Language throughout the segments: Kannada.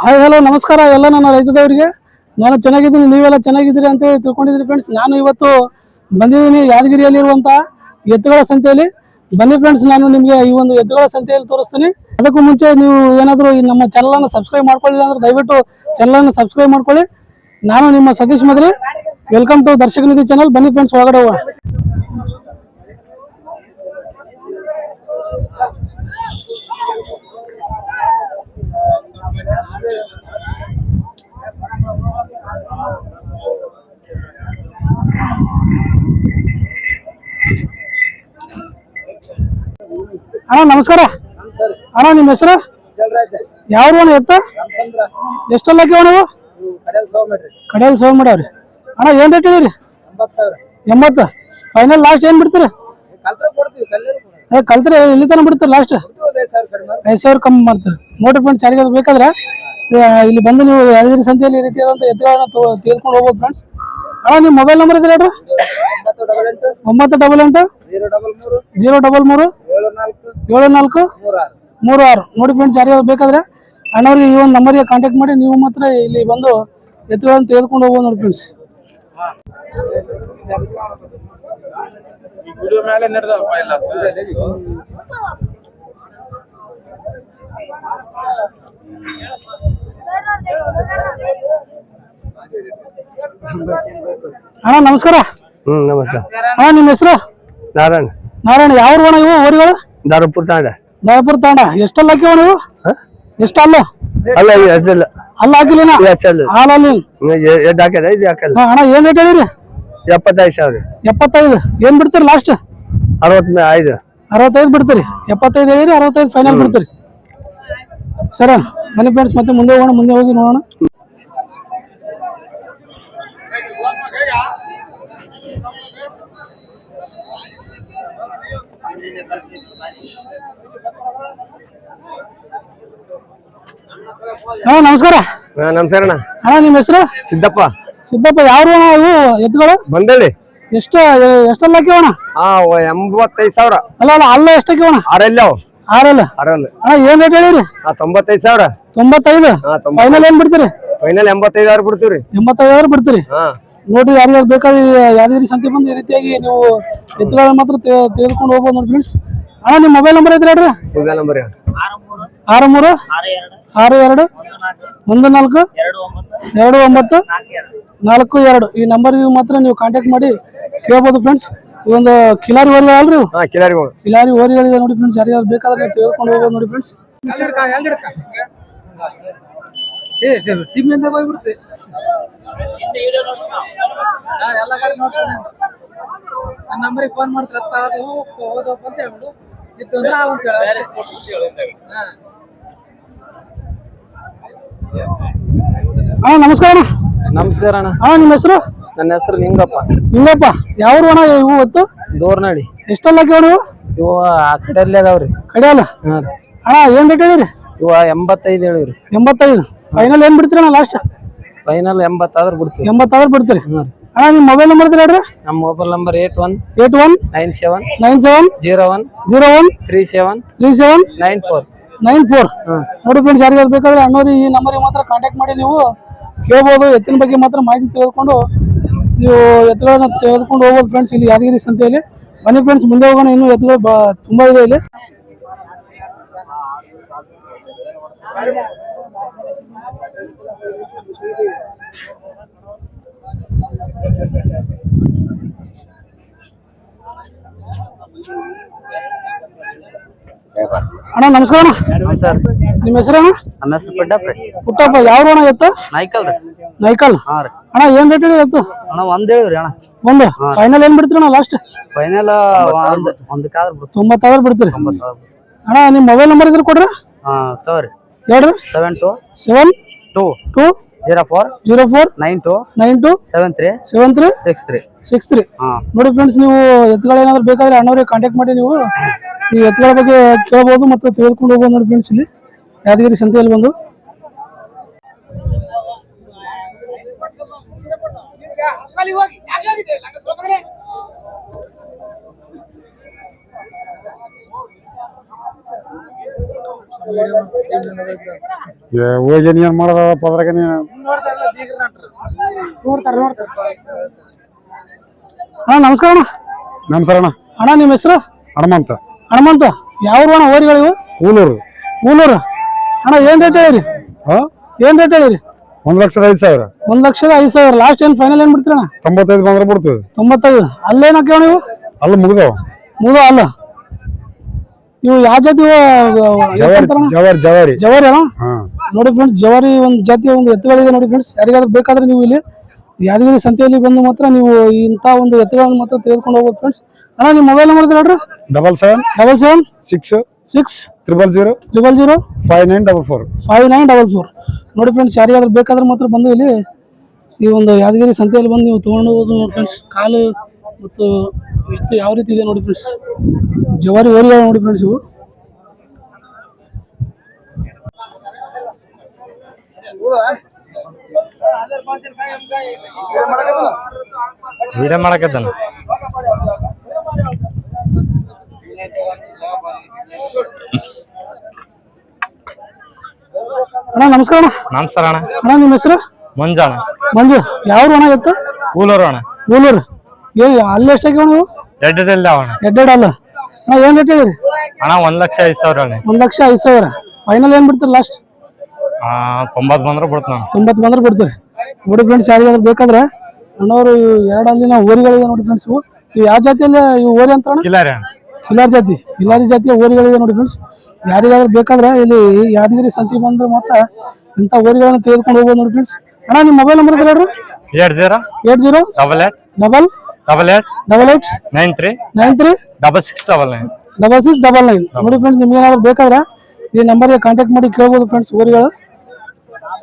ಹಾಯ್ ಹಲೋ ನಮಸ್ಕಾರ ಎಲ್ಲ ನನ್ನ ರೈತದವರಿಗೆ. ನಾನು ಚೆನ್ನಾಗಿದ್ದೀನಿ, ನೀವೆಲ್ಲ ಚೆನ್ನಾಗಿದ್ದೀರಿ ಅಂತ ಹೇಳಿ ತಿಳ್ಕೊಂಡಿದ್ದೀನಿ ಫ್ರೆಂಡ್ಸ್ ನಾನು ಇವತ್ತು ಬಂದಿದ್ದೀನಿ ಯಾದಗಿರಿಯಲ್ಲಿರುವಂಥ ಎತ್ತುಗಳ ಸಂತೆಯಲ್ಲಿ. ಬನ್ನಿ ಫ್ರೆಂಡ್ಸ್ ನಾನು ನಿಮಗೆ ಈ ಒಂದು ಎತ್ತುಗಳ ಸಂತೆಯಲ್ಲಿ ತೋರಿಸ್ತೀನಿ. ಅದಕ್ಕೂ ಮುಂಚೆ ನೀವು ಏನಾದರೂ ನಮ್ಮ ಚಾನಲನ್ನು ಸಬ್ಸ್ಕ್ರೈಬ್ ಮಾಡ್ಕೊಳ್ಳಿಲ್ಲ ಅಂದ್ರೆ ದಯವಿಟ್ಟು ಚಾನಲನ್ನು ಸಬ್ಸ್ಕ್ರೈಬ್ ಮಾಡ್ಕೊಳ್ಳಿ. ನಾನು ನಿಮ್ಮ Satish Madri. Welcome to Darshaka Nidhi channel ಬನ್ನಿ ಫ್ರೆಂಡ್ಸ್ ಒಳಗಡೆ ಅಣ್ಣ ನಮಸ್ಕಾರ. ಅಣ್ಣ ನಿಮ್ಮ ಹೆಸರು? ಯಾರು ಅಣ್ಣ ಎತ್ತ ಎಷ್ಟೆಲ್ಲ ಹಾಕಿ ನೀವು? ಕಡೆಯಲ್ಲಿ ಸೋಮ ಮಾಡ್ಯಾವ್ರಿ ಅಣ್ಣ ಏನ್ ರೇಟ್ ಹೇಳಿರಿ ಎಂಬತ್ತು ಫೈನಲ್ ಲಾಸ್ಟ್ ಏನ್ ಬಿಡ್ತೀರಿ? ಅದೇ ಕಲ್ತ್ರೆ ಇಲ್ಲಿ ತನಕ ಬಿಡ್ತಾರೆ ಲಾಸ್ಟ್ ಐದು ಸಾವಿರ ಕಮ್ಮಿ ಮಾಡ್ತಾರೆ. ಮೋಟರ್ ಫ್ರೆಂಡ್ಸ್ ಯಾರಿಗಾದ್ರು ಬೇಕಾದ್ರೆ ಇಲ್ಲಿ ಬಂದು ನೀವು ಯಾದಗಿರಿ ಸಂತೆಯಲ್ಲಿ ಈ ರೀತಿಯಾದಂಥ ಎತ್ತುಗಳನ್ನ ತಗೊ- ತೆಗೆದುಕೊಂಡು ಹೋಗ್ಬೋದು ಫ್ರೆಂಡ್ಸ್ ಅಣ್ಣ ನಿಮ್ಮ ಮೊಬೈಲ್ ನಂಬರ್ ಇದೆ ಹೇಳ್ರಿ. ಒಂಬತ್ತು ಡಬಲ್ ಎಂಟು. ಜೀರೋ ಡಬಲ್ ಮೂರು. ಏಳು ನಾಲ್ಕು ಮೂರು ಆರು ನೋಡಿ ಫ್ರೆಂಡ್ಸ್ ಯಾರಿಗಾದ್ರು ಬೇಕಾದ್ರೆ ಅಣ್ಣವ್ರಿಗೆ ಈ ಒಂದು ನಂಬರ್ಗೆ ಕಾಂಟ್ಯಾಕ್ಟ್ ಮಾಡಿ ನೀವು ಮಾತ್ರ ಇಲ್ಲಿ ಬಂದು ಎತ್ತುಗಳನ್ನು ತೆಗೆದುಕೊಂಡು ಹೋಗ್ಬೋದು ನೋಡಿ ಫ್ರೆಂಡ್ಸ್ ಅಣ್ಣ ನಮಸ್ಕಾರ. ಹ್ಮ್ ನಮಸ್ಕಾರ. ಅಣ್ಣ ನಿಮ್ಮ ಹೆಸರು? ನಾರಾಯಣ. ನಾರಾಯಣ ಯಾವ ಓಣ ಇವು ಓರಿಗಳು ದಾರಪುರ ತಾಂಡ. ದಯಾಪುರ ತಾಂಡ. ಎಷ್ಟಲ್ಲ ಹಾಕಿವ ನೀವು ಎಷ್ಟು ಅಲ್ಲ ಅದಿಲ್ಲ ಅಲ್ಲ ಹಾಕಿಲ್ಲ ಹಾಲಲ್ಲಿ? ಎಡ್ ಹಾಕ್ಯದ? ಇದು ಹಾಕಲ್ಲ ಅಣ್ಣ ಏನ್ ರೇಟ್ ಹೇಳಿರಿ? ಎಪ್ಪತ್ತೈದು ಸಾವಿರ. ಎಪ್ಪತ್ತೈದು. ಏನ್ ಬಿಡ್ತೀರಿ ಲಾಸ್ಟ್ ಅರವತ್ ಐದು. ಅರವತ್ತೈದು ಬಿಡ್ತೀರಿ. ಎಪ್ಪತ್ತೈದು ಹೇಳಿರಿ ಅರವತ್ತೈದು ಫೈನಲ್ ಬಿಡ್ತೀರಿ. ಸರ ಬನ್ನಿ ಫ್ರೆಂಡ್ಸ್ ಮತ್ತೆ ಮುಂದೆ ಹೋಗೋಣ ಮುಂದೆ ಹೋಗಿ ನೋಡೋಣ. ಹಾ ನಮಸ್ಕಾರ. ಹಾ ನಮಸ್ಕಾರ ಅಣ್ಣ. ಅಣ್ಣ ನಿಮ್ಮ ಹೆಸರು? ಸಿದ್ದಪ್ಪ. ಸಿದ್ದಪ್ಪ ಯಾವ ಇವು ಎತ್ತುಗಳು? ಬಂದೇಳಿ. ಎಷ್ಟ ಎಷ್ಟೆಲ್ಲ ಹಾಕಿವಣ ಹಾ ಎಂಬತ್ತೈದು ಸಾವಿರ. ಅಲ್ಲ ಅಲ್ಲ ಅಲ್ಲ ಎಷ್ಟು ಹಾಕಿವಣ ಆರಲ್ಲ ಆರಲ್ಲ? ಆರಲ್ಲ. ಅಣ್ಣ ಏನ್ ರೇಟ್ ಹೇಳಿರಿ? ಹಾ ತೊಂಬತ್ತೈದು ಸಾವಿರ. ತೊಂಬತ್ತೈದು? ಹಾ ಫೈನಲ್ ಏನ್ ಬಿಡ್ತೀರಿ? ಫೈನಲ್ ಎಂಬತ್ತೈದು ಸಾವಿರ ಬಿಡ್ತೀವ್ರಿ. ಎಂಬತ್ತೈದು ಸಾವಿರ ಬಿಡ್ತೀರಿ? ಹಾ. ಯಾರ್ಯಾರು ಯಾರಿಗಾರು ಬೇಕಾದ್ರೆ ಯಾದಗಿರಿ ಸಂತೆ ಬಂದು ಈ ರೀತಿಯಾಗಿ ನೀವು ಎತ್ತುಗಳನ್ನ ಮಾತ್ರ ತೆಗೆದುಕೊಂಡು ಹೋಗ್ಬೋದು ನೋಡಿ ಫ್ರೆಂಡ್ಸ್ ಅಣ್ಣ ನಿಮ್ಮ ಮೊಬೈಲ್ ನಂಬರ್ ಐತ್ರಿ ಹೇಳ್ರಿ. ಮೊಬೈಲ್ ನಂಬರ್ ಆರು ಮೂರು ಆರು ಎರಡು ಒಂದು ನಾಲ್ಕು ಎರಡು ಒಂಬತ್ತು ನಾಲ್ಕು ಎರಡು. ಈ ನಂಬರ್ ಮಾತ್ರ ನೀವು ಕಾಂಟ್ಯಾಕ್ಟ್ ಮಾಡಿ ಕೇಳ್ಬೋದು ಫ್ರೆಂಡ್ಸ್ ಈ ಒಂದು ಕಿಲಾರಿ ಓರಿ ಅಲ್ರಿ ಕಿಲಾರಿ ಹಾ ಕಿಲಾರಿಗಳು ಕಿಲಾರಿ ಓರಿಗಳಿದೆ ನೋಡಿ ಫ್ರೆಂಡ್ಸ್ ಯಾರ್ಯಾರು ಬೇಕಾದ್ರೆ ನೀವು ತೆಗೆದುಕೊಂಡು ಹೋಗ್ಬೋದು ನೋಡಿ ಫ್ರೆಂಡ್ಸ್ ನಂಬರಿಗೆ ಫೋನ್ ಮಾಡ್ತಾರೆ ಅಂತ ಹೇಳ್ಬಿಡು. ಇತ್ತು ಅಂದ್ರೆ ನಾವು ಅಂತ ಅಣ್ಣ ನಮಸ್ಕಾರ ಅಣ್ಣ. ನಮಸ್ಕಾರ ಅಣ್ಣ. ಅಣ್ಣ ನಿಮ್ಮ ಹೆಸರು? ನನ್ನ ಹೆಸರು ನಿಂಗಪ್ಪ ನಿಂಗಪ್ಪ ಯಾವ ಊರು ಅಣ್ಣ ಇವು ಹೊತ್ತು ದೋರ್ನಾಡಿ ಎಷ್ಟೆಲ್ಲ ಕೇಳು ಇವ? ಆ ಕಡೆಯಲ್ಲೇ ಅದಾವ್ರಿ. ಕಡಿಯಲ್ಲ? ಹಾಂ ಅಣ್ಣ ಏನ್ ರೇಟ್ ಹೇಳಿರಿ? ಇವ ಎಂಬತ್ತೈದು ಹೇಳಿವ್ರಿ. ಎಂಬತ್ತೈದು. ಫೈನಲ್ ಏನ್ ಬಿಡ್ತೀರಿ ಅಣ್ಣ ಲಾಸ್ಟ್ ಫೈನಲ್ ಎಂಬತ್ತಾದ್ರೆ ಬಿಡ್ತೀವಿ. ಎಂಬತ್ತಾರು ಬಿಡ್ತೀರಿ. ಹ್ಞೂ ರೀ. ಅಣ್ಣ ನಿಮ್ಮ ಮೊಬೈಲ್ ನಂಬರ್ ಇದ್ರೆ ಹೇಳ್ರಿ? ನಮ್ಮ mobile number eight one eight one nine seven nine seven zero one zero one three seven three seven nine four nine four ನೋಡಿ ಫ್ರೆಂಡ್ಸ್ ಯಾರಿಗಾದ್ರು ಬೇಕಾದ್ರೆ ಅಣ್ಣವ್ರಿ ಈ ನಂಬರಿಗೆ ಮಾತ್ರ ಕಾಂಟ್ಯಾಕ್ಟ್ ಮಾಡಿ ನೀವು ಕೇಳ್ಬೋದು ಎತ್ತಿನ ಬಗ್ಗೆ ಮಾತ್ರ ಮಾಹಿತಿ ತೆಗೆದುಕೊಂಡು ನೀವು ಎತ್ತುಗಳನ್ನ ತೆಗೆದುಕೊಂಡು ಹೋಗ್ಬೋದು ಫ್ರೆಂಡ್ಸ್ ಇಲ್ಲಿ ಯಾದಗಿರಿ ಸಂತೆಯಲ್ಲಿ. ಬನ್ನಿ ಫ್ರೆಂಡ್ಸ್ ಮುಂದೆ ಹೋಗೋಣ ಇನ್ನೂ ಎತ್ತುಗಳು ಬಾ ತುಂಬಾ ಇದೆ ಇಲ್ಲಿ. ಅಣ್ಣ ನಮಸ್ಕಾರ ಅಣ್ಣ. ಸರ್ ನಿಮ್ಮ ಹೆಸರಣ್ಣ ನಮ್ಮ ಹೆಸರು ಪುಟ್ಟಪ್ಪ. ಪುಟ್ಟಪ್ಪ ಯಾವ ಅಣ್ಣ ಎತ್ತು ನಾಯ್ಕಲ್ ರೀ. ನೈಕಲ್ ಹಾಂ ರೀ. ಅಣ್ಣ ಏನ್ ರೇಟ್ ಇದೆ ಎತ್ತು ಅಣ್ಣ ಒಂದ್ ಹೇಳಿದ್ರಿ ಅಣ್ಣ. ಒಂದು? ಫೈನಲ್ ಏನ್ ಬಿಡ್ತೀರಣ್ಣ ಲಾಸ್ಟ್ ಫೈನಲ್ ಒಂದು ಒಂದು ಕಾದ್ರ ಬಿಡ್ತು ತೊಂಬತ್ತಾರು ಬಿಡ್ತೀರಿ. ಅಣ್ಣ ನಿಮ್ಮ ಮೊಬೈಲ್ ನಂಬರ್ ಇದ್ರೆ ಕೊಡ್ರಿ. ಹಾಂ ತಗೋರಿ. ಹೇಳ್ರಿ seven two seven two two zero four zero four nine two nine two seven three seven three six three. Six three. ನೋಡಿ ಫ್ರೆಂಡ್ಸ್ ನೀವು ಎತ್ತುಗಳೇನಾದ್ರು ಬೇಕಾದ್ರೆ ಅಣ್ಣವ್ರಿಗೆ ಕಾಂಟ್ಯಾಕ್ಟ್ ಮಾಡಿ ನೀವು. ಈ ಎತ್ತುಗಳ ಬಗ್ಗೆ ಕೇಳ್ಬೋದು ಮತ್ತು ತೆಗೆದುಕೊಂಡು ಹೋಗ್ಬೋದು ನೋಡಿ ಫ್ರೆಂಡ್ಸ್ ಇಲ್ಲಿ. ಯಾದಗಿರಿ ಸಂತೆಯಲ್ಲಿ ಬಂದು. ಹೋಗಿ ಏನ್ ಮಾಡೋದಪ್ಪ ಅದ್ರಾಗ ನೀನು ನೋಡ್ತಾರ ನೋಡ್ತಾರ. ಅಣ್ಣ ನಮಸ್ಕಾರ ಅಣ್ಣ. ನಮಸ್ಕಾರ ಅಣ್ಣ. ಅಣ್ಣ ನಿಮ್ಮ ಹೆಸರು? ಹನುಮಂತ. ಹನುಮಂತ. ಯಾವ ಅಣ್ಣ ಓರಿಗಳಿವು ಕೂಲೂರು ಕೂಲೂರು ಅಣ್ಣ ಏನ್ ರೇಟ್ ಹೇಳಿರಿ? ಏನ್ ರೇಟ್ ಹೇಳಿರಿ? ಒಂದ್ ಲಕ್ಷದ ಐದು ಸಾವಿರ. ಒಂದ್ ಲಕ್ಷದ ಐದು ಸಾವಿರ. ಲಾಸ್ಟ್ ಏನ್ ಫೈನಲ್ ಏನ್ ಬಿಡ್ತೀರಣ್ಣ ತೊಂಬತ್ತೈದು ಬಂದ್ರೆ ಬಿಡ್ತೀವಿ ತೊಂಬತ್ತೈದು. ಅಲ್ಲೇನ್ ಹಾಕ್ಯಾವ ನೀವು ಅಲ್ಲಿ ಮುಗ್ದವ. ಮೂರು ಅಲ್ಲ? ನೀವು ಯಾವ ಜಾತಿ ಜವಾರಿ ಜವಾರಿ ಜವಾರಿ. ಅಣ್ಣ? ನೋಡಿ ಫ್ರೆಂಡ್ಸ್ ಜವಾರಿ ಒಂದು ಜಾತಿಯ ಒಂದು ಎತ್ತುಗಳಿದೆ ನೋಡಿ ಫ್ರೆಂಡ್ಸ್ ಯಾರಿಗಾದ್ರೂ ಬೇಕಾದ್ರೆ ನೀವು ಇಲ್ಲಿ ಯಾದಗಿರಿ ಸಂತೆಯಲ್ಲಿ ಬಂದು ಮಾತ್ರ ನೀವು ಇಂಥ ಒಂದು ಎತ್ತುಗಳನ್ನು ಮಾತ್ರ ತೆಗೆದುಕೊಂಡು ಹೋಗ್ಬೋದು ಫ್ರೆಂಡ್ಸ್ ಅಣ್ಣ ನಿಮ್ಮ ಮೊಬೈಲ್ ನಂಬರ್ ಹೇಳ್ರಿ. Double seven double seven six six triple zero triple zero five nine double four five nine double four ನೋಡಿ ಫ್ರೆಂಡ್ಸ್ ಯಾರಿಗಾದ್ರೂ ಬೇಕಾದ್ರೆ ಮಾತ್ರ ಬಂದು ಇಲ್ಲಿ ಈ ಒಂದು ಯಾದಗಿರಿ ಸಂತೆಯಲ್ಲಿ ಬಂದು ನೀವು ತೊಗೊಂಡು ಹೋಗೋದು ನೋಡಿ ಫ್ರೆಂಡ್ಸ್ ಕಾಲು ಮತ್ತು ಎತ್ತು ಯಾವ ರೀತಿ ಇದೆ ನೋಡಿ ಫ್ರೆಂಡ್ಸ್ ಜವಾರಿ ಓರಿಗಳು ನೋಡಿ ಫ್ರೆಂಡ್ಸ್ ಇವು. ವಿಡಿಯೋ ಮಾಡಕತ್ತಾನ ಅಣ್ಣ ನಮಸ್ಕಾರ ಅಣ್ಣ. ನಮಸ್ಕಾರ ಅಣ್ಣ. ಅಣ್ಣ ನಿಮ್ಮ ಹೆಸರು? ಅಣ್ಣ. ಮಂಜು ಯಾವ ಅಣ್ಣ ಇತ್ತು ಊಲೂರು ಅಣ್ಣ. ಊಲೂರು. ಏ ಅಲ್ಲಿ ಎಷ್ಟಾಗಿ ನೀವು? ಎಡ್ಡೆಲ್ಲ ಅಣ್ಣ. ಎಡ್ಡೆಡ್ ಅಲ್ಲ ಅಣ್ಣ ಏನು ರೇಟ್ ಅಣ್ಣ ಒಂದ್ ಲಕ್ಷ ಐದು ಸಾವಿರ ಅಣ್ಣ. ಒಂದ್ ಲಕ್ಷ ಐದು ಸಾವಿರ. ಫೈನಲ್ ಏನ್ ಬಿಡ್ತೀರಿ ಲಾಸ್ಟ್ ತೊಂಬತ್ತು ಬಂದ್ರೆ ಬಿಡ್ತಾನ. ತೊಂಬತ್ತು ಬಂದ್ರೆ ಬಿಡ್ತೀರಿ. ನೋಡಿ ಫ್ರೆಂಡ್ಸ್ ಯಾರಿಗಾದ್ರೂ ಬೇಕಾದ್ರೆ ಅಣ್ಣವರು ಎರಡು ಅಲ್ಲಿನ ಓರಿಗಳಿದೆ ನೋಡಿ ಫ್ರೆಂಡ್ಸ್ ಇವು. ಇವು ಯಾವ ಜಾತಿಯಲ್ಲಿ ಇವು ಓರಿ ಅಂತ ಕಿಲಾರಿ. ಕಿಲಾರಿ ಜಾತಿ. ಕಿಲಾರಿ ಜಾತಿಯ ಓರಿಗಳಿದೆ ನೋಡಿ ಫ್ರೆಂಡ್ಸ್ ಯಾರಿಗಾದ್ರೂ ಬೇಕಾದ್ರೆ ಇಲ್ಲಿ ಯಾದಗಿರಿ ಸಂತಿ ಬಂದ್ರೆ ಮತ್ತೆ ಇಂಥ ಓರಿಗಳನ್ನ ತೆಗೆದುಕೊಂಡು ಹೋಗ್ಬೋದು ನೋಡಿ ಫ್ರೆಂಡ್ಸ್ ಅಣ್ಣ ನಿಮ್ಮ ಮೊಬೈಲ್ ನಂಬರ್ ಹೇಳ್ರಿ. Eight zero eight zero double eight double double eight double eight nine three nine three double six double nine. Double six double nine. ನೋಡಿ ಫ್ರೆಂಡ್ಸ್ ನಿಮ್ಗೆ ಏನಾದ್ರು ಬೇಕಾದ್ರೆ ಈ ನಂಬರ್ಗೆ ಕಾಂಟ್ಯಾಕ್ಟ್ ಮಾಡಿ ಕೇಳ್ಬೋದು ಫ್ರೆಂಡ್ಸ್ ಊರುಗಳು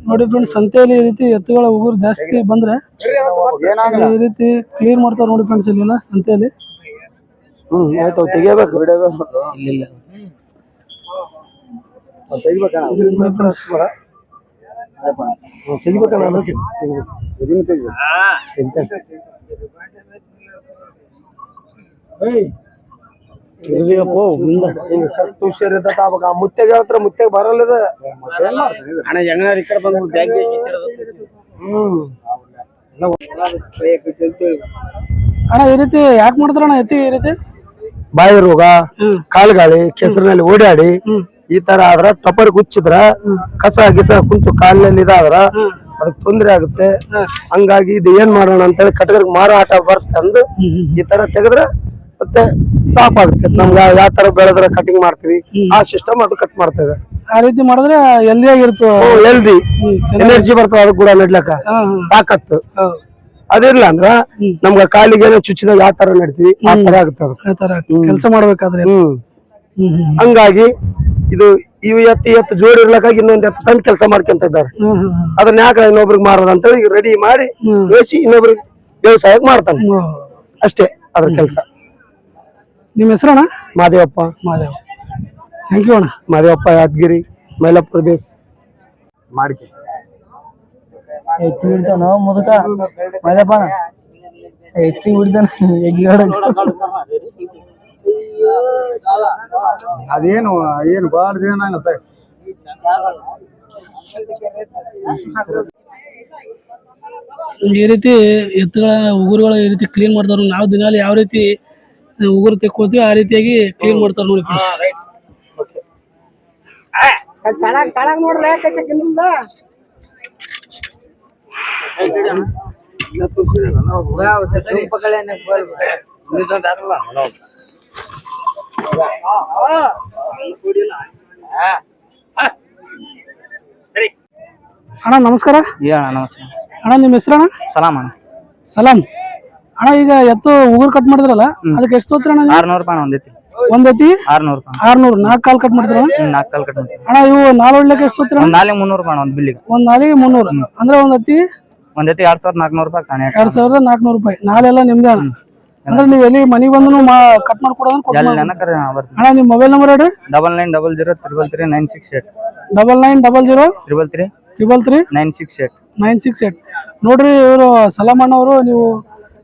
ನೋಡಿ ಫ್ರೆಂಡ್ಸ್ ಸಂತೆಯಲ್ಲಿ ಈ ರೀತಿ ಎತ್ತುಗಳ ಉಗುರು ಜಾಸ್ತಿ ಬಂದ್ರೆ ಈ ರೀತಿ ಕ್ಲೀನ್ ಮಾಡ್ತಾರೆ ನೋಡಿ ಫ್ರೆಂಡ್ಸ್ ಇಲ್ಲೆಲ್ಲ ಸಂತೆಯಲ್ಲಿ. ಹ್ಮ್ ಆಯ್ತು ನೋಡಿ friends. ಮುತ್ತೆಗೆ ಹೇಳ್ತಾರ ಮುತ್ತೆಗೆ ಬರಲ್ಲ ಅಣ್ಣ ಹೆಂಗನಾರ ಈ ಕಡೆ ಬಂದು ಬ್ಯಾಂಕ್ ಹ್ಮ್ ಅಣ್ಣ ಈ ರೀತಿ ಯಾಕೆ ಮಾಡ್ತಾರಣ್ಣ ಎತ್ತಿ ಈ ರೀತಿ? ಬಾಯಿ ರೋಗ ಕಾಲ್ ಕಾಲ್ಗಾಳಿ ಕೆಸರಿನಲ್ಲಿ ಓಡಾಡಿ ಈ ತರ ಆದ್ರ ಟಪರ್ ಗುಚ್ಚಿದ್ರ ಕಸ ಗಿಸ ಕುಂತು ಕಾಲಿನಲ್ಲಿ ಇದಾದ್ರ ಅದಕ್ಕೆ ತೊಂದರೆ ಆಗುತ್ತೆ. ಹಂಗಾಗಿ ಇದು ಏನ್ ಮಾಡೋಣ ಅಂತೇಳಿ ಕಟಗರಿಗೆ ಮಾರಾಟ ಬರ್ತಂದು ಈ ತರ ತೆಗೆದ್ರೆ ಮತ್ತೆ ಸಾಫ್ ಆಗುತ್ತೆ. ನಮ್ಗೆ ಯಾವ ತರ ಬೆಳೆದ್ರೆ ಕಟಿಂಗ್ ಮಾಡ್ತೀವಿ ಆ ಸಿಸ್ಟಮ್ ಅದು ಕಟ್ ಮಾಡ್ತೇವೆ ಆ ರೀತಿ ಮಾಡಿದ್ರೆ ಹೆಲ್ದಿ ಆಗಿರ್ತು ಹೆಲ್ದಿ ಎನರ್ಜಿ ಬರ್ತದೆ ಅದು ಕೂಡ ನಡ್ಲಕ್ಕ ತಾಕತ್ತು. ಅದಿಲ್ಲ ಅಂದ್ರ ನಮ್ಗ ಕಾಲಿಗೆ ಚುಚ್ಚಿದಾಗ ಯಾವ ತರ ನಡ್ತೀವಿ ಆ ತರ ಆಗುತ್ತೆ ಕೆಲಸ ಮಾಡ್ಬೇಕಾದ್ರೆ. ಹಂಗಾಗಿ ಇದು ಇವು ಎತ್ತು ಎತ್ತು ಜೋಡಿ ಇರ್ಲಕ್ಕಾಗಿ ಇನ್ನೊಂದ್ ಎತ್ತು ತಂದು ಕೆಲಸ ಮಾಡ್ಕೊಂತ ಇದ್ದಾರೆ. ಅದನ್ನ ಯಾಕೆ ಇನ್ನೊಬ್ರಿಗೆ ಮಾರೋದು ಅಂತೇಳಿ ರೆಡಿ ಮಾಡಿ. ಬೇಯಿಸಿ ಇನ್ನೊಬ್ರಿಗೆ ವ್ಯವಸಾಯ ಮಾಡ್ತಾನೆ. ಅಷ್ಟೇ ಅದ್ರ ಕೆಲಸ. ನಿಮ್ಮ ಹೆಸರಣ್ಣ? ಮಾದೇವಪ್ಪ. ಮಾದೇವ. ಥ್ಯಾಂಕ್ ಯು ಅಣ್ಣ. ಮಾದೇವಪ್ಪ ಯಾದಗಿರಿ ಮೈಲಾಪುರ ಬೇಸ್ ಮಾಡಿಕೆ. ಎತ್ತಿ ಬಿಡ್ತಾನ ಮುದಕ? ಮಾದೇವಪ್ಪ ಎತ್ತಿ ಬಿಡ್ತಾನ ಎಗ್ಗಾಡ ಅದೇನು ಏನು ಭಾಳ ದಿನ ಆಗತ್ತೆ ಈ ರೀತಿ ಎತ್ತುಗಳ ಉಗುರುಗಳ ಈ ರೀತಿ ಕ್ಲೀನ್ ಮಾಡ್ತಾರ ನಾವು ದಿನಾಲು ಯಾವ ರೀತಿ ಉಗುರು ತೆಕ್ಕೋತೀವಿ ಆ ರೀತಿಯಾಗಿ ಕ್ಲೀನ್ ಮಾಡ್ತಾರೆ ನೋಡಿ ಫ್ರೆಂಡ್ಸ್ ಅಣ್ಣ ನಮಸ್ಕಾರ. ಅಣ್ಣ ನಮಸ್ಕಾರ ಅಣ್ಣ ನಿಮ್ಮ ಹೆಸರಣ್ಣ ಸಲಾಮ್ ಅಣ್ಣ. ಸಲಾಂ. ಅಣ್ಣ ಈಗ ಎತ್ತು ಉಗುರು ಕಟ್ ಮಾಡಿದ್ರಲ್ಲ ಅದಕ್ಕೆ ಎಷ್ಟು ತೋತ್ರ ಅಣ್ಣ ಆರ್ನೂರು ರೂಪಾಯಿ ಒಂದೈತಿ ಒಂದೈತಿ? ಒಂದ್ ಆರ್ನೂರು ರೂಪಾಯಿ ಆರ್ನೂರು ನಾಲ್ಕು ಕಾಲ್ ಕಟ್ ಮಾಡಿದ್ರ ನಾಲ್ಕು ಕಾಲ್ ಕಟ್ ಅಣ್ಣ ಇವು ನಾಲ್ ಒಳ್ಳೆ ಎಷ್ಟು ತೋತ್ರ ಒಂದ್ ನಾಳೆ ಮುನ್ನೂರು ರೂಪಾಯಿ ಒಂದ್ ಬಿಲ್ಲಿಗೆ. ಒಂದ್ ನಾಲಿಗೆ ಮುನ್ನೂರು. ಅಂದ್ರೆ ಒಂದ್ ಒಂದೈತಿ ಐತಿ ಎರಡ್ ಸಾವಿರದ ನಾಲ್ಕುನೂರು ರೂಪಾಯಿ ಎರಡ್ ಸಾವಿರದ ನಾಲ್ಕನೂರು ರೂಪಾಯಿ. ನಾಲೆಲ್ಲ ನಿಮ್ದೇ ಅಣ್ಣ. ಅಂದ್ರೆ ನೀವು ಎಲ್ಲಿ ಮನಿ ಬಂದು ಕಟ್ ಮಾಡ್ಕೊಡೋದು ಅಣ್ಣ ನಿಮ್ಮ ಮೊಬೈಲ್ ನಂಬರ್ ಹೇಳ್ರಿ. Double nine double zero triple three nine six eight. Double nine double zero triple three triple three nine six eight. Nine six eight. ನೋಡ್ರಿ ಇವರು ಸಲಾಮಣ್ಣ ಅವರು ನೀವು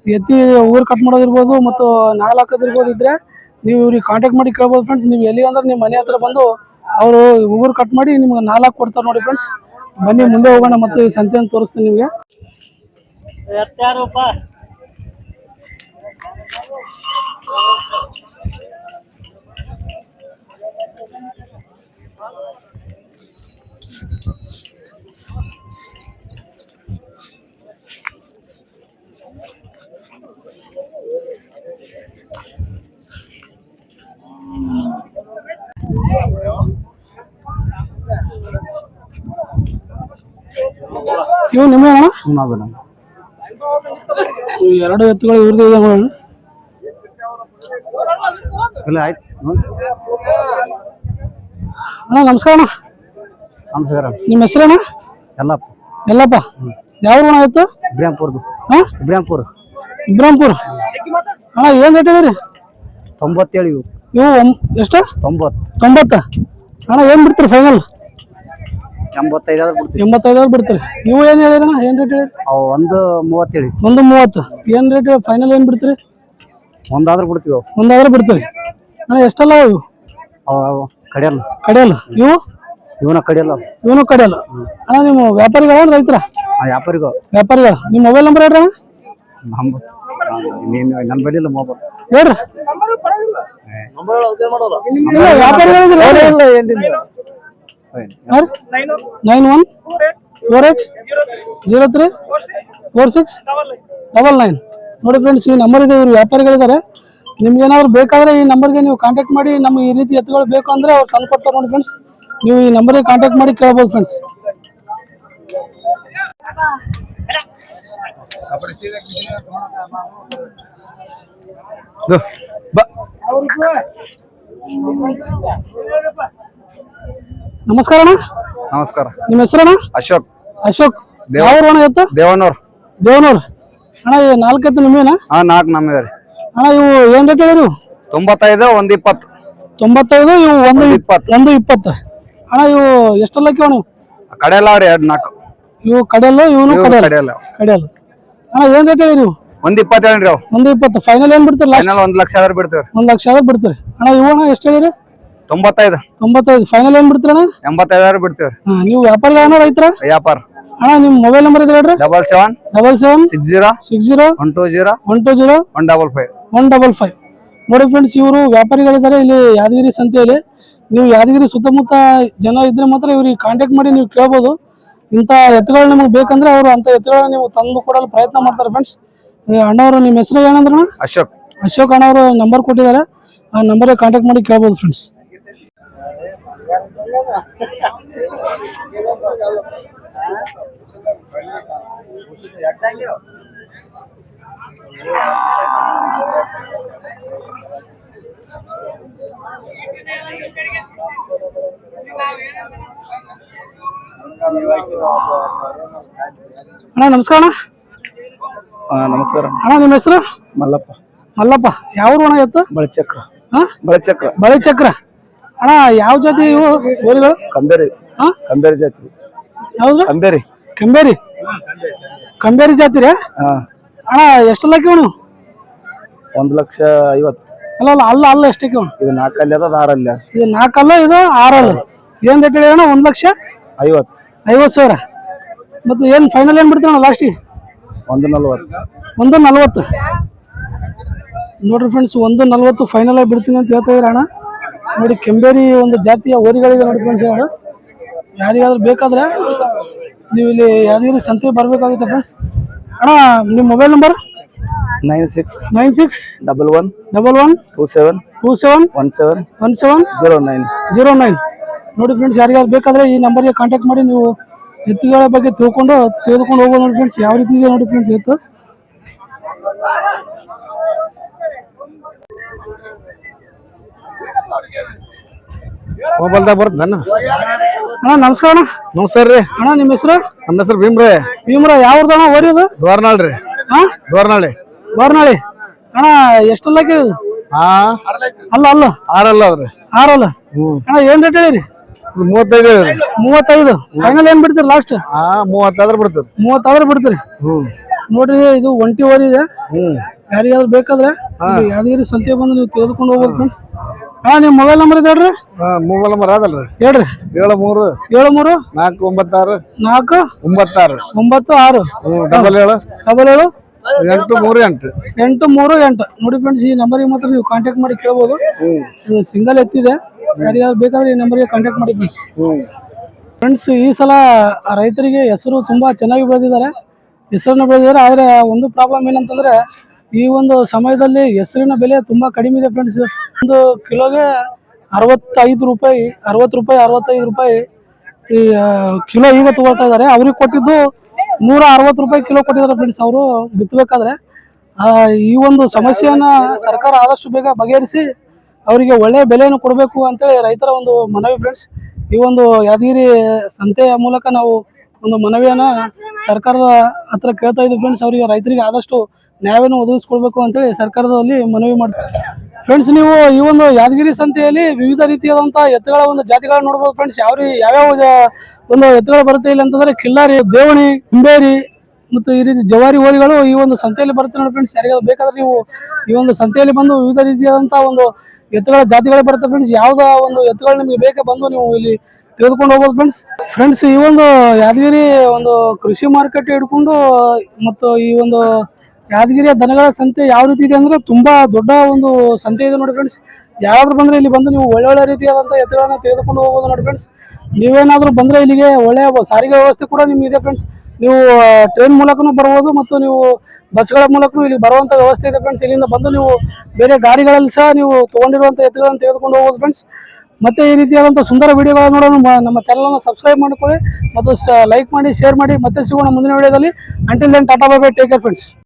ಎತ್ತಿ ಊರು ಕಟ್ ಮಾಡೋದಿರ್ಬೋದು ಮತ್ತು ನಾಲ್ ಹಾಕೋದಿರ್ಬೋದು ಇದ್ರೆ ನೀವು ಇವ್ರಿಗೆ ಕಾಂಟ್ಯಾಕ್ಟ್ ಮಾಡಿ ಕೇಳ್ಬೋದು ಫ್ರೆಂಡ್ಸ್ ನೀವು ಎಲ್ಲಿ ಅಂದ್ರೆ ನಿಮ್ಮ ಮನೆ ಹತ್ರ ಬಂದು ಅವರು ಉಗುರು ಕಟ್ ಮಾಡಿ ನಿಮ್ಗೆ ನಾಲ್ಕು ಕೊಡ್ತಾರೆ ನೋಡಿ ಫ್ರೆಂಡ್ಸ್ ಬನ್ನಿ, ಮುಂದೆ ಹೋಗೋಣ ಮತ್ತು ಈ ಸಂತೆಯನ್ನು ತೋರಿಸ್ತೀನಿ ನಿಮಗೆ. ಇವು ನಿಮ್ಮ ಅಣ್ಣ? ಇವು ಎರಡು ಎತ್ತುಗಳು ಇವ್ರದ್ದು ಇದೆ ನೋಡಿ. ಇಲ್ಲ ಆಯ್ತು. ಅಣ್ಣ ನಮಸ್ಕಾರ ಅಣ್ಣ. ನಮಸ್ಕಾರ. ನಿಮ್ಮ ಹೆಸರಣ್ಣ ಎಲ್ಲಪ್ಪ ಎಲ್ಲಪ್ಪ ಯಾವ ಅಣ್ಣ ಇತ್ತು ಇಬ್ರಾಂಪುರ್ದು ಹಾಂ? ಇಬ್ರಾಂಪುರ್ ಇಬ್ರಾಂಪುರ್ ಅಣ್ಣ ಏನು ರೇಟ್ ಇದೆ ರೀ ತೊಂಬತ್ತೇಳು ಇವು. ಇವು ಎಷ್ಟು? ತೊಂಬತ್ತು. ತೊಂಬತ್ತ. ಅಣ್ಣ ಏನು ಬಿಡ್ತೀರಿ ಫೈನಲ್ ಎಂಬತ್ತೈದು ಆದ್ರೆ ಬಿಡ್ತೀವಿ. ಎಂಬತ್ತೈದು ಬಿಡ್ತೀರಿ. ನೀವು ಏನು ಹೇಳಿರಿ ಏನು ಏನ್ ರೇಟ್ ಹೇಳಿ ಅವು ಒಂದು ಮೂವತ್ತೇಳು ಒಂದು ಮೂವತ್ತು. ಏನು ರೇಟ್ ಫೈನಲ್ ಏನು ಬಿಡ್ತೀರಿ? ಒಂದಾದ್ರೆ ಬಿಡ್ತೀವಿ ಅವು. ಒಂದಾದ್ರೆ ಬಿಡ್ತೀರಿ. ಅಣ್ಣ ಎಷ್ಟಲ್ಲ ಇವು ಅವು? ಅವು ಕಡಿಯಲ್ಲ ಕಡಿಯಲ್ಲ ಇವು? ಇವನ ಕಡಿಯಲ್ಲ. ಇವನು ಕಡಿಯಲ್ಲ ಅಣ್ಣ ನೀವು ವ್ಯಾಪಾರಿಗಳ ರೈತರ? ಆ ವ್ಯಾಪಾರಿಗೂ ವ್ಯಾಪಾರಿಗಳ. ನಿಮ್ಮ ಮೊಬೈಲ್ ನಂಬರ್ ಹೇಳ್ರಿ ನಮ್ಮ ನನ್ನ ಬಳಿ ಇಲ್ಲ ಮೊಬೈಲ್ ಹೇಳ್ರಿ. ಇಲ್ಲ ವ್ಯಾಪಾರಿಗಳಿದ್ದೀರಾ? Nine one? Four eight zero three four six double nine ನೋಡಿ ಫ್ರೆಂಡ್ಸ್ ಈ ನಂಬರ್ ಇದೆ ಇವರು ವ್ಯಾಪಾರಿಗಳಿದ್ದಾರೆ ನಿಮ್ಗೆ ಏನಾದ್ರು ಬೇಕಾದ್ರೆ ಈ ನಂಬರ್ಗೆ ನೀವು ಕಾಂಟ್ಯಾಕ್ಟ್ ಮಾಡಿ ನಮ್ಗೆ ಈ ರೀತಿ ಎತ್ತುಗಳು ಬೇಕು ಅಂದ್ರೆ ಅವ್ರು ತಂದು ಕೊಡ್ತಾರೆ ನೋಡಿ ಫ್ರೆಂಡ್ಸ್ ನೀವು ಈ ನಂಬರ್ಗೆ ಕಾಂಟ್ಯಾಕ್ಟ್ ಮಾಡಿ ಕೇಳ್ಬೋದು ಫ್ರೆಂಡ್ಸ್ ನಮಸ್ಕಾರ ಅಣ್ಣ. ನಮಸ್ಕಾರ. ನಿಮ್ಮ ಹೆಸರಣ್ಣ? ಅಶೋಕ್. ಅಶೋಕ್. ಯಾವ ಅಣ್ಣ ದೇವನೂರ್. ದೇವನೂರ್. ಅಣ್ಣ ಈ ನಾಲ್ಕು ಎತ್ತು ನಿಮ್ಮೇನ? ಹಾ ನಾಲ್ಕು ನಮ್ಮ ರೀ. ಅಣ್ಣ ಇವು ಏನ್ ರೇಟ್ ಹೇಳಿದ್ರು? ತೊಂಬತ್ತೈದು ಒಂದ್ ಇಪ್ಪತ್ತು ತೊಂಬತ್ತೈದು ಇವು ಒಂದು ಇಪ್ಪತ್ತು. ಒಂದು ಇಪ್ಪತ್ತು. ಅಣ್ಣ ಇವು ಎಷ್ಟಲ್ಲಕ್ಕೆ ಅಣ್ಣ ಇವು? ಕಡೆಯಲ್ಲ ಅವ್ರಿ ಎರಡು ನಾಲ್ಕು. ಇವು ಕಡೆಯಲ್ಲ ಇವನು ಇವು ಕಡೆಯಲ್ಲ. ಕಡೆಯಲ್ಲ. ಅಣ್ಣ ಏನ್ ರೇಟ್ ಹೇಳಿದ್ರು ಒಂದ್ ಇಪ್ಪತ್ತು ಹೇಳಿ ಅವು. ಒಂದು ಇಪ್ಪತ್ತು. ಫೈನಲ್ ಏನ್ ಬಿಡ್ತೀರಿ ಫೈನಲ್ ಒಂದು ಲಕ್ಷ ಆದ್ರೆ ಬಿಡ್ತೀವಿ ಒಂದು ಲಕ್ಷ ಆದ್ರೆ ಬಿಡ್ತೀರಿ. ಅಣ್ಣ ಇವು ಅಣ್ಣ ಎಷ್ಟು ಹೇಳಿರಿ? ತೊಂಬತ್ತೈದು. ತೊಂಬತ್ತೈದು. ಫೈನಲ್ ಏನ್ ಬಿಡ್ತೀರಿ ಎಂಬತ್ತೈದಾರು ಬಿಡ್ತೀವಿ. ಹಾ ನೀವು ವ್ಯಾಪಾರ ಅಣ್ಣ ರೈತರ? ವ್ಯಾಪಾರ. ಅಣ್ಣ ನಿಮ್ಮ ಮೊಬೈಲ್ ನಂಬರ್ ಇದೆ ಹೇಳ್ರಿ. Double seven double seven six zero six zero one two zero one two zero one double five one double five ನೋಡಿ ಫ್ರೆಂಡ್ಸ್ ಇವರು ವ್ಯಾಪಾರಿಗಳಿದ್ದಾರೆ. ಇಲ್ಲಿ ಯಾದಗಿರಿ ಸಂತೆಯಲ್ಲಿ. ನೀವು ಯಾದಗಿರಿ ಸುತ್ತಮುತ್ತ ಜನ ಇದ್ರೆ ಮಾತ್ರ ಇವ್ರಿಗೆ ಕಾಂಟ್ಯಾಕ್ಟ್ ಮಾಡಿ ನೀವು ಕೇಳ್ಬೋದು. ಇಂಥ ಎತ್ತುಗಳು ನಿಮಗೆ ಬೇಕಂದ್ರೆ ಅವರು ಅಂತ ಎತ್ತುಗಳನ್ನ ನೀವು ತಂದು ಕೊಡಲು ಪ್ರಯತ್ನ ಮಾಡ್ತಾರೆ ಫ್ರೆಂಡ್ಸ್ ಅಣ್ಣವರು ನಿಮ್ಮ ಹೆಸರು ಏನಂದ್ರಣ್ಣ? ಅಶೋಕ್. ಅಶೋಕ್ ಅಣ್ಣವರು ನಂಬರ್ ಕೊಟ್ಟಿದ್ದಾರೆ. ಆ ನಂಬರ್ಗೆ ಕಾಂಟ್ಯಾಕ್ಟ್ ಮಾಡಿ ಕೇಳ್ಬೋದು ಫ್ರೆಂಡ್ಸ್ ಅಣ್ಣ ನಮಸ್ಕಾರ ಅಣ್ಣ ನಮಸ್ಕಾರ ಅಣ್ಣ ನಿಮ್ಮ ಹೆಸರು ಮಲ್ಲಪ್ಪ ಮಲ್ಲಪ್ಪ ಯಾವ ಅಣ್ಣ ಎತ್ತು ಬಳಚಕ್ರ ಹಾ ಬಳಚಕ್ರ ಬಳಿ ಚಕ್ರ ಅಣ್ಣ ಯಾವ ಜಾತಿ ಇವು ಗೋರಿಗಳು ಕಂಬೇರಿ. ಹಾ ಕಂಬೇರಿ ಜಾತಿ. ಯಾವ್ದು? ಕಂಬೇರಿ. ಕಂಬೇರಿ. ಕಂಬೇರಿ ಜಾತಿ ರೀ? ಹಾ. ಅಣ್ಣ ಎಷ್ಟು ಲಕ್ಕ ಇವನು? ಒಂದು ಲಕ್ಷ ಐವತ್ತು. ಅಲ್ಲ ಅಲ್ಲ ಅಲ್ಲ ಅಲ್ಲ ಎಷ್ಟಕ್ಕೆ ಇವನು? ಇದು ನಾಲ್ಕಲ್ಲಿ ಅದ ಆರಲ್ಲಿ ಅದ. ಇದು ನಾಲ್ಕಲ್ಲ ಇದು ಆರಲ್ಲ? ಏನ್ ರೇಟ್ ಹೇಳಿ ಅಣ್ಣ ಒಂದು ಲಕ್ಷ? ಐವತ್ತು. ಐವತ್ತು ಸಾವಿರ. ಮತ್ತು ಏನು ಫೈನಲ್ ಏನು ಬಿಡ್ತೀರಣ್ಣ ಲಾಸ್ಟಿಗೆ ಒಂದು ನಲ್ವತ್ತು. ಒಂದು ನಲ್ವತ್ತು. ನೋಡ್ರಿ ಫ್ರೆಂಡ್ಸ್ ಒಂದು ನಲ್ವತ್ತು ಫೈನಲ್ ಆಗಿ ಬಿಡ್ತೀನಿ ಅಂತ ಹೇಳ್ತಾ ಇದ್ದೀರ ಅಣ್ಣ? ನೋಡಿ ಕೆಂಬೇರಿ ಒಂದು ಜಾತಿಯ ಹೋರಿಗಳಿಗೆ ನೋಡಿ ಫ್ರೆಂಡ್ಸ್ ಇವಾಗ ಯಾರಿಗಾದ್ರೂ ಬೇಕಾದ್ರೆ ನೀವು ಇಲ್ಲಿ ಯಾವ್ದಾದ್ರು ಸಂತೆ ಬರಬೇಕಾಗುತ್ತೆ ಫ್ರೆಂಡ್ಸ್ ಅಣ್ಣ ನಿಮ್ಮ mobile number nine six nine six double one double one two seven two seven one seven one seven zero nine zero nine ನೋಡಿ ಫ್ರೆಂಡ್ಸ್ ಯಾರಿಗಾದ್ರು ಬೇಕಾದ್ರೆ ಈ ನಂಬರ್ಗೆ ಕಾಂಟ್ಯಾಕ್ಟ್ ಮಾಡಿ ನೀವು ಎತ್ತುಗಳ ಬಗ್ಗೆ ತಿಳ್ಕೊಂಡು ತೆಗೆದುಕೊಂಡು ಹೋಗ್ಬೋದು ನೋಡಿ ಫ್ರೆಂಡ್ಸ್ ಯಾವ ರೀತಿ ಇದೆ ನೋಡಿ ಫ್ರೆಂಡ್ಸ್ ಎತ್ತು? ಮೊಬೈಲ್ದಾಗ ಬರುತ್ತೆ ನನ್ನ? ಅಣ್ಣ ನಮಸ್ಕಾರ ಅಣ್ಣ. ನಮಸ್ಕಾರ ರೀ. ಅಣ್ಣ ನಿಮ್ಮ ಹೆಸರು? ನಮ್ಮ ಹೆಸರು ಭೀಮ್ರೆ. ಭೀಮ್ರ ಯಾವ್ದಣ್ಣ ಓರಿಯೋದು ದ್ವಾರನಾಳ್ ರೀ. ಹಾ? ದ್ವಾರನಾಳಿ ಬಾರ್ನಾಳಿ ಅಣ್ಣ ಎಷ್ಟಲ್ಲಕ್ಕೆ ಹಾ? ಅಲ್ಲ ಅಲ್ಲ. ಆರಲ್ಲ ಅದ್ರಿ. ಆರಲ್ಲ? ಅಣ್ಣ ಏನ್ ರೇಟ್ ಹೇಳಿರಿ? ಮೂವತ್ತೈದು ರೀ ಮೂವತ್ತೈದು. ಫೈನಲ್ ಏನ್ ಬಿಡ್ತೀರಿ ಲಾಸ್ಟ್ ಹಾ ಮೂವತ್ತಾದ್ರೆ ಬಿಡ್ತೀರಿ. ಮೂವತ್ತಾದ್ರೆ ಬಿಡ್ತೀರಿ? ಹ್ಮ್. ನೋಡ್ರಿ ಇದು ಒಂಟಿ ಓರಿ ಇದೆ. ಹ್ಮ್. ಯಾರಿಗಾದ್ರು ಬೇಕಾದ್ರೆ ಯಾದಗಿರಿ ಸಂತೆ ಬಂದು ನೀವು ತೆಗೆದುಕೊಂಡು ಹೋಗ್ಬೋದು ಫ್ರೆಂಡ್ಸ್ ಹಾ ನಿಮ್ಮ ಮೊಬೈಲ್ ನಂಬರ್ ಇದೆ ಹೇಳ್ರಿ. ಮೊಬೈಲ್ ನಂಬರ್ ಅದಲ್ರಿ. ಹೇಳ್ರಿ. ಏಳು ಮೂರು ಏಳು ಮೂರು ನಾಲ್ಕು ಒಂಬತ್ತಾರು ನಾಲ್ಕು ಒಂಬತ್ತಾರು. ಒಂಬತ್ತು ಆರು. ಡಬಲ್ ಏಳು. ಡಬಲ್ ಏಳು. ಎಂಟು ಮೂರು ಎಂಟು. ಎಂಟು ಮೂರು ಎಂಟು. ನೋಡಿ ಫ್ರೆಂಡ್ಸ್ ಈ ನಂಬರಿಗೆ ಮಾತ್ರ ನೀವು ಕಾಂಟ್ಯಾಕ್ಟ್ ಮಾಡಿ ಕೇಳ್ಬೋದು. ಇದು ಸಿಂಗಲ್ ಎತ್ತಿದೆ. ಯಾರಿಗಾದ್ರು ಬೇಕಾದ್ರೆ ಈ ನಂಬರಿಗೆ ಕಾಂಟ್ಯಾಕ್ಟ್ ಮಾಡಿ ಫ್ರೆಂಡ್ಸ್ ಫ್ರೆಂಡ್ಸ್ ಈ ಸಲ ರೈತರಿಗೆ ಹೆಸರು ತುಂಬಾ ಚೆನ್ನಾಗಿ ಬೆಳೆದಿದ್ದಾರೆ. ಹೆಸರನ್ನ ಬೆಳೆದಿದ್ದಾರೆ ಆದರೆ ಒಂದು ಪ್ರಾಬ್ಲಮ್ ಏನಂತಂದ್ರೆ ಈ ಒಂದು ಸಮಯದಲ್ಲಿ ಹೆಸರಿನ ಬೆಲೆ ತುಂಬಾ ಕಡಿಮೆ ಇದೆ ಫ್ರೆಂಡ್ಸ್ ಒಂದು ಕಿಲೋಗೆ ಅರವತ್ತೈದು ರೂಪಾಯಿ, ಅರವತ್ತು ರೂಪಾಯಿ, ಅರವತ್ತೈದು ರೂಪಾಯಿ, ಈ ಕಿಲೋ ಈಗ ತಗೊಳ್ತಾ ಇದ್ದಾರೆ. ಅವ್ರಿಗೆ ಕೊಟ್ಟಿದ್ದು ನೂರ ಅರವತ್ತು ರೂಪಾಯಿ ಕಿಲೋ ಕೊಟ್ಟಿದ್ದಾರೆ ಫ್ರೆಂಡ್ಸ್ ಅವರು ಬಿತ್ತಬೇಕಾದ್ರೆ ಈ ಒಂದು ಸಮಸ್ಯೆಯನ್ನ ಸರ್ಕಾರ ಆದಷ್ಟು ಬೇಗ ಬಗೆಹರಿಸಿ ಅವರಿಗೆ ಒಳ್ಳೆ ಬೆಲೆಯನ್ನು ಕೊಡಬೇಕು ಅಂತೇಳಿ ರೈತರ ಒಂದು ಮನವಿ ಫ್ರೆಂಡ್ಸ್ ಈ ಒಂದು ಯಾದಗಿರಿ ಸಂತೆಯ ಮೂಲಕ ನಾವು ಒಂದು ಮನವಿಯನ್ನ ಸರ್ಕಾರದ ಹತ್ರ ಕೇಳ್ತಾ ಇದ್ದೀವಿ ಫ್ರೆಂಡ್ಸ್ ಅವರಿಗೆ ರೈತರಿಗೆ ಆದಷ್ಟು ನ್ಯಾಯವನ್ನು ಒದಗಿಸ್ಕೊಳ್ಬೇಕು ಅಂತೇಳಿ ಸರ್ಕಾರದಲ್ಲಿ ಮನವಿ ಮಾಡ್ತಾರೆ. ಫ್ರೆಂಡ್ಸ್ ನೀವು ಈ ಒಂದು ಯಾದಗಿರಿ ಸಂತೆಯಲ್ಲಿ ವಿವಿಧ ರೀತಿಯಾದಂತಹ ಎತ್ತುಗಳ ಒಂದು ಜಾತಿಗಳನ್ನ ನೋಡ್ಬೋದು ಫ್ರೆಂಡ್ಸ್ ಯಾವ ಯಾವ್ಯಾವ ಒಂದು ಎತ್ತುಗಳು ಬರುತ್ತೆ ಇಲ್ಲ ಅಂತಂದ್ರೆ ಕಿಲ್ಲಾರಿ, ದೇವಣಿ ಹಿಂಬೇರಿ ಮತ್ತು ಈ ರೀತಿ ಜವಾರಿ ಹೋರಿಗಳು ಈ ಒಂದು ಸಂತೆಯಲ್ಲಿ ಬರುತ್ತೆ ನೋಡಿ ಫ್ರೆಂಡ್ಸ್ ಯಾರಿಗಾದ್ರು ಬೇಕಾದ್ರೆ ನೀವು ಈ ಒಂದು ಸಂತೆಯಲ್ಲಿ ಬಂದು ವಿವಿಧ ರೀತಿಯಾದಂತಹ ಒಂದು ಎತ್ತುಗಳ ಜಾತಿಗಳು ಬರುತ್ತೆ ಫ್ರೆಂಡ್ಸ್ ಯಾವ್ದ ಒಂದು ಎತ್ತುಗಳು ನಿಮಗೆ ಬೇಕೇ ಬಂದು ನೀವು ಇಲ್ಲಿ ತೆಗೆದುಕೊಂಡು ಹೋಗ್ಬೋದು ಫ್ರೆಂಡ್ಸ್ ಫ್ರೆಂಡ್ಸ್ ಈ ಒಂದು ಯಾದಗಿರಿ ಒಂದು ಕೃಷಿ ಮಾರುಕಟ್ಟೆ ಹಿಡ್ಕೊಂಡು ಮತ್ತು ಈ ಒಂದು ಯಾದಗಿರಿಯ ದನಗಳ ಸಂತೆ ಯಾವ ರೀತಿ ಇದೆ ಅಂದ್ರೆ ತುಂಬಾ ದೊಡ್ಡ ಒಂದು ಸಂತೆ ಇದೆ ನೋಡಿ ಫ್ರೆಂಡ್ಸ್ ಯಾರಾದ್ರೂ ಬಂದ್ರೆ ಇಲ್ಲಿ ಬಂದು ನೀವು ಒಳ್ಳೆ ಒಳ್ಳೆ ರೀತಿಯಾದಂಥ ಎತ್ತುಗಳನ್ನ ತೆಗೆದುಕೊಂಡು ಹೋಗ್ಬೋದು ನೋಡಿ ಫ್ರೆಂಡ್ಸ್ ನೀವೇನಾದ್ರೂ ಬಂದ್ರೆ ಇಲ್ಲಿಗೆ ಒಳ್ಳೆಯ ಸಾರಿಗೆ ವ್ಯವಸ್ಥೆ ಕೂಡ ನಿಮ್ಗೆ ಇದೆ ಫ್ರೆಂಡ್ಸ್ ನೀವು ಟ್ರೈನ್ ಮೂಲಕನೂ ಬರ್ಬೋದು ಮತ್ತು ನೀವು ಬಸ್ಗಳ ಮೂಲಕನೂ ಇಲ್ಲಿ ಬರುವಂತ ವ್ಯವಸ್ಥೆ ಇದೆ ಫ್ರೆಂಡ್ಸ್ ಇಲ್ಲಿಂದ ಬಂದು ನೀವು ಬೇರೆ ಗಾಡಿಗಳಲ್ಲಿ ಸಹ ನೀವು ತಗೊಂಡಿರುವಂತ ಎತ್ತುಗಳನ್ನು ತೆಗೆದುಕೊಂಡು ಹೋಗಬಹುದು ಫ್ರೆಂಡ್ಸ್ ಮತ್ತೆ ಈ ರೀತಿಯಾದಂಥ ಸುಂದರ ವಿಡಿಯೋಗಳನ್ನು ನೋಡಲು ನಮ್ಮ ಚಾನಲನ್ನು ಸಬ್ಸ್ಕ್ರೈಬ್ ಮಾಡಿಕೊಳ್ಳಿ ಮತ್ತು ಲೈಕ್ ಮಾಡಿ ಶೇರ್ ಮಾಡಿ. ಮತ್ತೆ ಸಿಗೋಣ ಮುಂದಿನ ವಿಡಿಯೋದಲ್ಲಿ until then tata bye take care friends